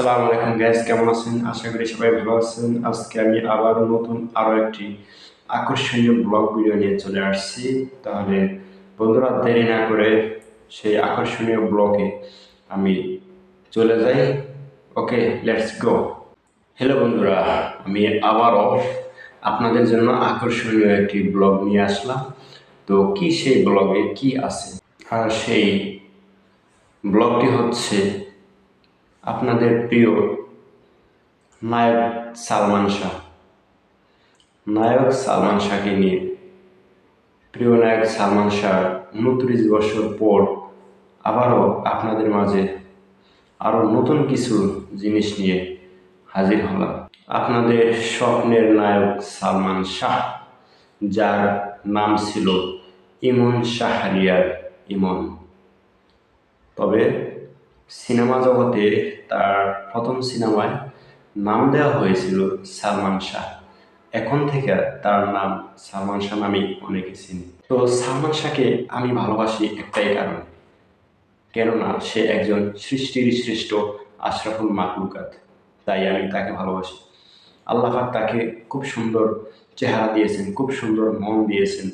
সালাম আলাইকুম গ্যাস কেমন আছেন? আশা করি সবাই ভালো আছেন। আজকে আমি আবারও নতুন আরও একটি আকর্ষণীয় ব্লগ ভিডিও নিয়ে চলে আসছি। তাহলে বন্ধুরা, দেরি না করে সেই আকর্ষণীয় ব্লগে আমি চলে যাই। ওকে লেটস গো হ্যালো বন্ধুরা, আমি আবারও আপনাদের জন্য আকর্ষণীয় একটি ব্লগ নিয়ে আসলাম। তো কি সেই ব্লগে কি আছে? আর সেই ব্লগটি হচ্ছে আপনাদের প্রিয় নায়ক সালমান শাহ। নায়ক সালমান শাহকে নিয়ে প্রিয় নায়ক সালমান শাহ উনত্রিশ বছর পর আবারও আপনাদের মাঝে আরও নতুন কিছু জিনিস নিয়ে হাজির হলাম। আপনাদের স্বপ্নের নায়ক সালমান শাহ, যার নাম ছিল ইমন শাহরিয়ার ইমন। তবে সিনেমা জগতে তার প্রথম সিনেমায় নাম দেওয়া হয়েছিল সালমান শাহ। এখন থেকে তার নাম সালমান শাহ নামেই অনেকে চিনি। তো সালমান শাহকে আমি ভালোবাসি একটাই কারণে, কেননা সে একজন সৃষ্টির শ্রেষ্ঠ আশরাফুল মাকলুকাত তাই আমি তাকে ভালোবাসি। আল্লাহ তাকে খুব সুন্দর চেহারা দিয়েছেন, খুব সুন্দর মন দিয়েছেন,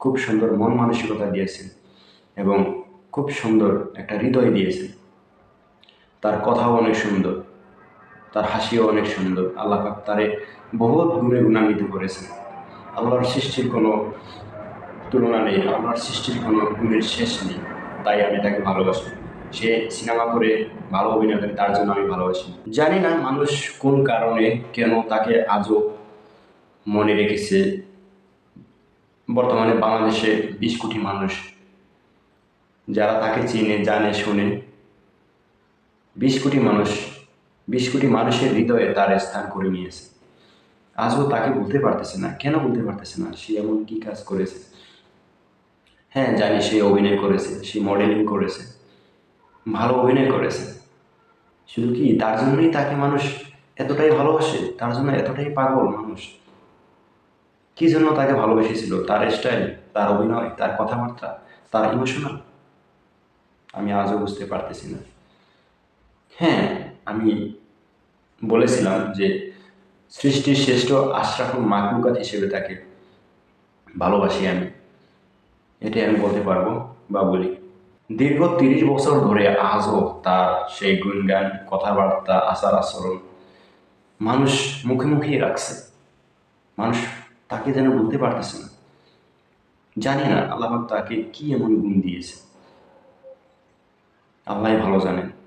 খুব সুন্দর মন মানসিকতা দিয়েছেন এবং খুব সুন্দর একটা হৃদয় দিয়েছেন। তার কথাও অনেক সুন্দর, তার হাসিও অনেক সুন্দর। আল্লাহ পাক তারে বহুত গুণে গুণান্বিত করেছেন। আল্লাহর সৃষ্টির কোনো তুলনা নেই, আল্লাহর সৃষ্টির কোনো গুণের শেষ নেই, তাই আমি তাকে ভালোবাসি। সে সিনেমা করে ভালো অভিনয় করে, তার জন্য আমি ভালোবাসি। জানি না মানুষ কোন কারণে কেন তাকে আজও মনে রেখেছে। বর্তমানে বাংলাদেশে বিশ কোটি মানুষ, যারা তাকে চিনে, জানে, শুনে বিশ কোটি মানুষ, বিশ কোটি মানুষের হৃদয়ে তার স্থান করে নিয়েছে। আজও তাকে বলতে পারতেছে না। কেন বলতে পারতেছে না? সে এমন কি কাজ করেছে? হ্যাঁ জানি সে অভিনয় করেছে, সে মডেলিং করেছে, ভালো অভিনয় করেছে। শুধু কি তার জন্যই তাকে মানুষ এতটাই ভালোবাসে? তার জন্য এতটাই পাগল মানুষ? কি জন্য তাকে ভালোবেসেছিল? তার স্টাইল তার অভিনয়, তার কথাবার্তা, তার ইমোশনাল আমি আজও বুঝতে পারতেছি না। হ্যাঁ আমি বলেছিলাম যে সৃষ্টির শ্রেষ্ঠ আশরাফুল মাকলুকাত হিসেবে তাকে ভালোবাসি আমি। এটাই আমি বলতে পারব বা বলি। দীর্ঘ তিরিশ বছর ধরে আজও তার সেই গুণগান, কথাবার্তা, আচার আচরণ মানুষ মুখে মুখেই রাখছে। মানুষ তাকে যেন বলতে পারতেছে না। জানি না, আল্লাহ তাকে কি এমন গুণ দিয়েছে। আল্লাহ ভালো জানেন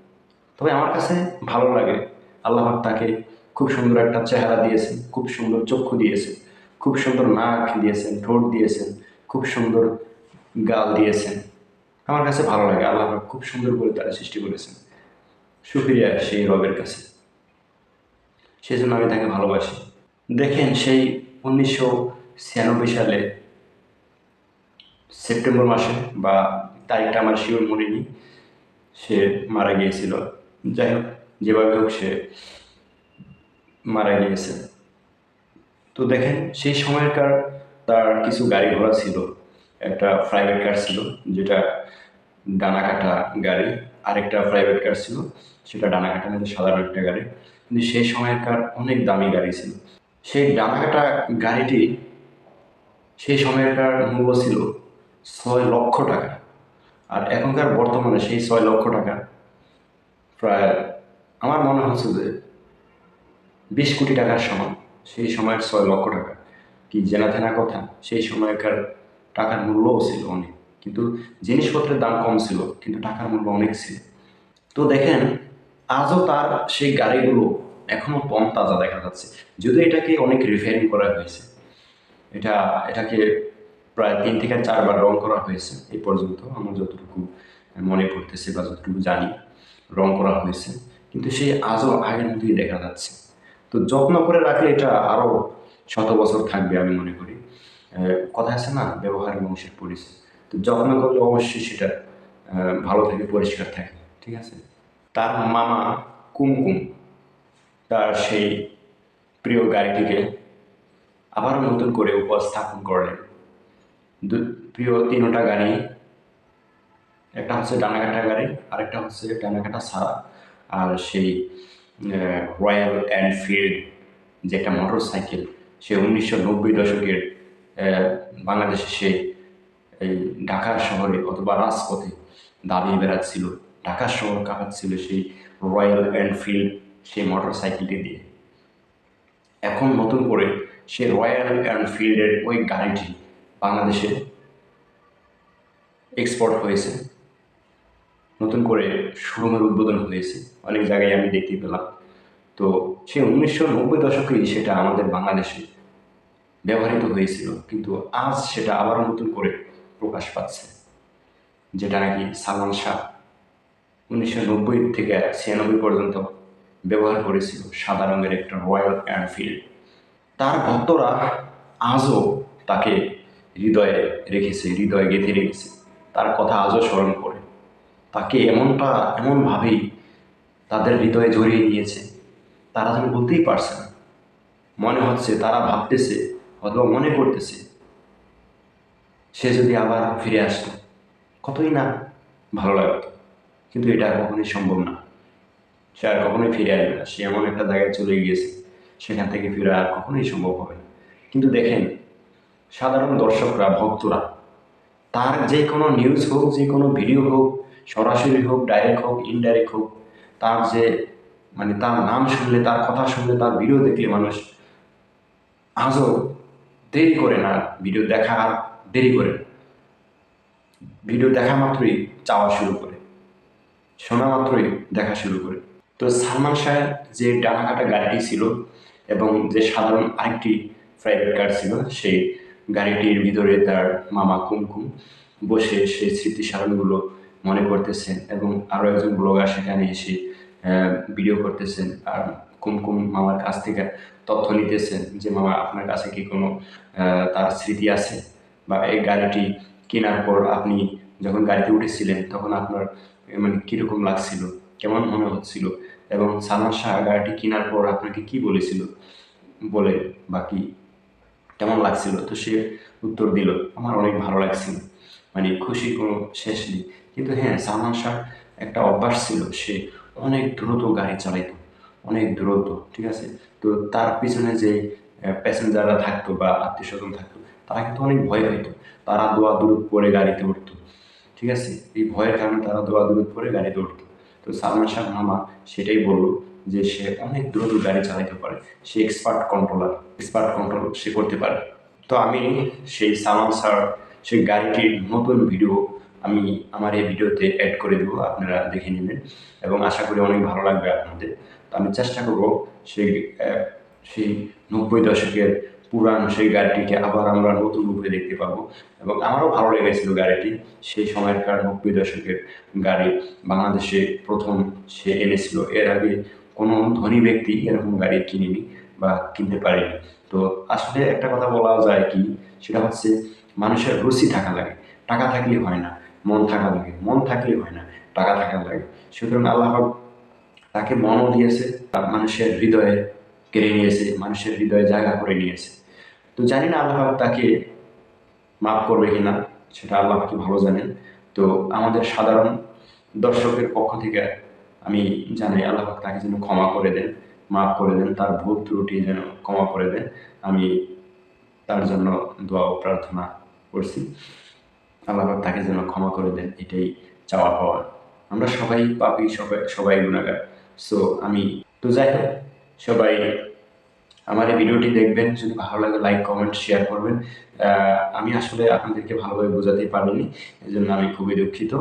তবে আমার কাছে ভালো লাগে। আল্লাহ তাকে খুব সুন্দর একটা চেহারা দিয়েছেন, খুব সুন্দর চক্ষু দিয়েছেন, খুব সুন্দর নাক দিয়েছেন, ঠোঁট দিয়েছেন, খুব সুন্দর গাল দিয়েছেন। আমার কাছে ভালো লাগে, আল্লাহ খুব সুন্দর করে তারা সৃষ্টি করেছেন। সুক্রিয়া সেই রবের কাছে। সেই জন্য আমি তাকে ভালোবাসি। দেখেন সেই উনিশশো ছিয়ানব্বই সালে সেপ্টেম্বর মাসে বা তারিখটা আমার শিওর মনে নেই, সে মারা গিয়েছিল। যাই হোক, যেভাবে হোক সে মারা গিয়েছে। তো দেখেন, সেই সময়কার তার কিছু গাড়ি ঘোড়া ছিল। একটা প্রাইভেট কার ছিল, যেটা ডানা কাটা গাড়ি। আরেকটা প্রাইভেট কার ছিল, সেটা ডানা কাটা মধ্যে সাধারণ একটা গাড়ি। কিন্তু সেই সময়কার অনেক দামি গাড়ি ছিল। সেই ডানা কাটা গাড়িটি সেই সময়কার মূল্য ছিল ছয় লক্ষ টাকা। আর এখনকার বর্তমানে সেই ছয় লক্ষ টাকা প্রায় আমার মনে হচ্ছে যে বিশ কোটি টাকার সমান, সেই সময়ের ছয় লক্ষ টাকা। কি জেনা থেনা কথা, সেই সময়কার টাকার মূল্যও ছিল অনেক। কিন্তু জিনিসপত্রের দাম কম ছিল, কিন্তু টাকার মূল্য অনেক ছিল। তো দেখেন, আজও তার সেই গাড়িগুলো এখনও কম তাজা দেখা যাচ্ছে। যদিও এটাকে অনেক রিফাইন করা হয়েছে। এটা, এটাকে প্রায় তিন থেকে চারবার রং করা হয়েছে এই পর্যন্ত। আমার যতটুকু মনে পড়তেছে বা যতটুকু জানি। রং করা হয়েছে। কিন্তু সেই আজও আগের মতোই দেখা যাচ্ছে। তো যত্ন করে রাখলে এটা আরও শত বছর থাকবে আমি মনে করি। কথা আছে না ব্যবহার মানুষের পরিচয়। তো যত্ন করলে অবশ্যই সেটা ভালো থাকে, পরিষ্কার থাকে, ঠিক আছে? তার মামা কুমকুম, তার সেই প্রিয় গাড়িটিকে আবারও নতুন করে উপস্থাপন করলেন। প্রিয় তিনটা গাড়ি একটা হচ্ছে ডানাকাটা গাড়ি, আরেকটা হচ্ছে ডানাকাটা ছাড়া আর সেই রয়্যাল এনফিল্ড যে একটা মোটর সাইকেল সে উনিশশো নব্বই দশকের বাংলাদেশে সে, এই ঢাকা শহরে অথবা রাজপথে দাঁড়িয়ে বেড়াচ্ছিল। ঢাকা শহর কাঁপাচ্ছিল সেই রয়্যাল এনফিল্ড সেই মোটর সাইকেলটি দিয়ে। এখন নতুন করে সে রয়্যাল এনফিল্ডের ওই গাড়িটি বাংলাদেশে এক্সপোর্ট হয়েছে। নতুন করে শোরুমের উদ্বোধন হয়েছে। অনেক জায়গায় আমি দেখতে পেলাম। তো সেই উনিশশো নব্বই দশকেই সেটা আমাদের বাংলাদেশে ব্যবহৃত হয়েছিল। কিন্তু আজ সেটা আবার নতুন করে প্রকাশ পাচ্ছে। যেটা নাকি সালমান শাহ উনিশশো নব্বই থেকে ছিয়ানব্বই পর্যন্ত ব্যবহার করেছিল সাদা রঙের একটা রয়্যাল এনফিল্ড তার ভক্তরা আজও তাকে হৃদয়ে রেখেছে, হৃদয়ে গেঁথে রেখেছে। তার কথা আজও স্মরণ করে। তাকে এমনটা এমনভাবেই তাদের হৃদয়ে জড়িয়ে নিয়েছে। তারা যেন বলতেই পারছে না। মনে হচ্ছে তারা ভাবতেছে অথবা মনে করতেছে, সে যদি আবার ফিরে আসতো, কতই না ভালো লাগতো। কিন্তু এটা কখনোই সম্ভব না। সে আর কখনোই ফিরে আসবে না। সে এমন একটা জায়গায় চলে গিয়েছে, সেখান থেকে ফিরে আর কখনোই সম্ভব হবে না। কিন্তু দেখেন, সাধারণ দর্শকরা, ভক্তরা, তার যে কোনো নিউজ হোক, যে কোনো ভিডিও হোক সরাসরি হোক ডাইরেক্ট হোক ইনডাইরেক্ট হোক, তার যে মানে তার নাম শুনলে, তার কথা শুনলে, তার ভিডিও দেখলে মানুষ আজও দেরি করে না ভিডিও দেখা দেরি করে ভিডিও দেখা মাত্রই চাওয়া শুরু করে, শোনা মাত্রই দেখা শুরু করে। তো সালমান শাহের যে ডানাকাটা গাড়িটি ছিল এবং যে সাধারণ আরেকটি প্রাইভেট কার ছিল, সেই গাড়িটির ভিতরে তার মামা কুমকুম বসে সেই স্মৃতিসারণগুলো মনে করতেছেন এবং আরও একজন ব্লগার সেখানে এসে ভিডিও করতেছেন আর কুমকুম মামার কাছ থেকে তথ্য নিতেছেন যে, মামা, আপনার কাছে কি কোনো তার স্মৃতি আছে? বা এই গাড়িটি কেনার পর আপনি যখন গাড়িতে উঠেছিলেন, তখন আপনার মানে কীরকম লাগছিল? কেমন মনে হচ্ছিল? এবং সালমান শাহ গাড়িটি কেনার পর আপনাকে কি বলেছিল? বলে বাকি কেমন লাগছিল? তো সে উত্তর দিল, আমার অনেক ভালো লাগছিল। মানে খুশি কোনো শেষ নেই। কিন্তু হ্যাঁ সালমান শাহ একটা অভ্যাস ছিল, সে অনেক দ্রুত গাড়ি চালাইতো, অনেক দ্রুত, ঠিক আছে? তো তার পিছনে যে প্যাসেঞ্জাররা থাকতো বা আত্মীয় স্বজন থাকতো, তারা কিন্তু অনেক ভয় পেত তারা দোয়া দূরত পরে গাড়িতে উঠতো, ঠিক আছে? এই ভয়ের কারণে তারা দোয়া দূরত পরে গাড়িতে উঠতো। তো সালমান শাহ মামা সেটাই বলল যে, সে অনেক দ্রুত গাড়ি চালাতে পারে, সে এক্সপার্ট কন্ট্রোলার এক্সপার্ট কন্ট্রোল সে করতে পারে। তো আমি সেই সালমান স্যার সেই গাড়িটির নতুন ভিডিও আমি আমার এই ভিডিওতে অ্যাড করে দেবো, আপনারা দেখে নেবেন এবং আশা করি অনেক ভালো লাগবে আপনাদের। তো আমি চেষ্টা করব সেই সেই নব্বই দশকের পুরান সেই গাড়িটিকে আবার আমরা নতুন রূপে দেখতে পাবো। এবং আমারও ভালো লেগেছিল গাড়িটি। সেই সময়কার নব্বই দশকের গাড়ি বাংলাদেশে প্রথম সে এনেছিল। এর আগে কোনো ধনী ব্যক্তি এরকম গাড়ি কিনেনি বা কিনতে পারেনি। তো আসলে একটা কথা বলা যায় কি? সেটা হচ্ছে মানুষের রুচি থাকা লাগে। টাকা থাকলে হয় না, মন থাকা লাগে। মন থাকলে হয় না, টাকা থাকা লাগে। সুতরাং আল্লাহ তাকে মনও দিয়েছে আর মানুষের হৃদয়ে কেড়ে নিয়েছে, মানুষের হৃদয়ে জায়গা করে নিয়েছে। তো জানি না আল্লাহ তাকে মাফ করবে কিনা, সেটা আল্লাহ পাকই ভালো জানেন। তো আমাদের সাধারণ দর্শকের পক্ষ থেকে আমি জানাই, আল্লাহ তাকে যেন ক্ষমা করে দেন, মাফ করে দেন, তার ভুল ত্রুটি যেন ক্ষমা করে দেন। আমি তার জন্য দোয়া ও প্রার্থনা করছি। আল্লাহ তাকে যেন ক্ষমা করে দেন, এটাই চাওয়া পাওয়া। আমরা সবাই পাপি, সবাই সবাই গুণাগার সো আমি, তো যাই হোক, সবাই আমার এই ভিডিওটি দেখবেন। যদি ভালো লাগে লাইক কমেন্ট শেয়ার করবেন। আমি আসলে আপনাদেরকে ভালোভাবে বোঝাতেই পারিনি এই জন্য আমি খুবই দুঃখিত।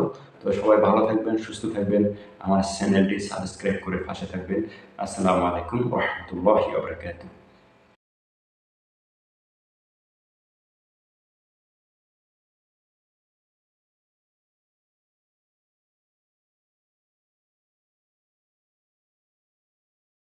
তো সবাই ভালো থাকবেন, সুস্থ থাকবেন। আমার চ্যানেলটি সাবস্ক্রাইব করে পাশে থাকবেন। আসসালামু আলাইকুম রহমতুল্লাহি ওবরাকাতুহ